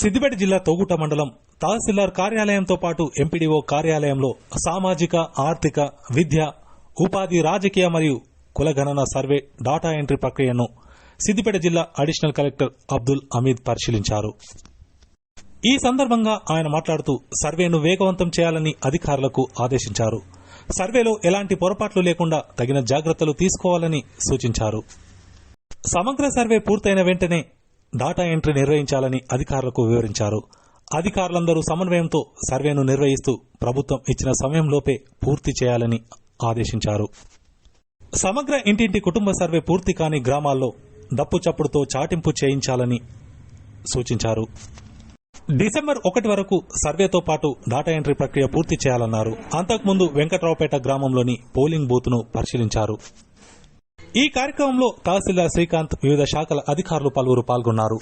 సిద్దిపేట జిల్లా తోగుట మండలం తహసీల్దార్ కార్యాలయంతో పాటు ఎంపీడీఓ కార్యాలయంలో సామాజిక ఆర్థిక విద్య ఉపాధి రాజకీయ మరియు కులగణన సర్వే డాటా ఎంట్రీ ప్రక్రియను సిద్దిపేట జిల్లా అడిషనల్ కలెక్టర్ అబ్దుల్ అమీద్ పరిశీలించారు. ఈ సందర్భంగా ఆయన మాట్లాడుతూ సర్వేను వేగవంతం చేయాలని అధికారులకు ఆదేశించారు. సర్వేలో ఎలాంటి పొరపాట్లు లేకుండా తగిన జాగ్రత్తలు తీసుకోవాలని సూచించారు. సమగ్ర సర్వే పూర్తయిన వెంటనే డాటా ఎంట్రీ నిర్వహించాలని అధికారులకు వివరించారు. అధికారులందరూ సమన్వయంతో సర్వేను నిర్వహిస్తూ ప్రభుత్వం ఇచ్చిన సమయంలోపే పూర్తి చేయాలని ఆదేశించారు. సమగ్ర ఇంటింటి కుటుంబ సర్వే పూర్తి కాని గ్రామాల్లో డప్పు చప్పుడుతో చాటింపు చేయించాలని సూచించారు. డిసెంబర్ ఒకటి వరకు సర్వేతో పాటు డాటా ఎంట్రీ ప్రక్రియ పూర్తి చేయాలన్నారు. అంతకుముందు వెంకట్రావుపేట గ్రామంలోని పోలింగ్ బూత్ను పరిశీలించారు. ఈ కార్యక్రమంలో తహసీల్దార్ శ్రీకాంత్ వివిధ శాఖల అధికారులు పలువురు పాల్గొన్నారు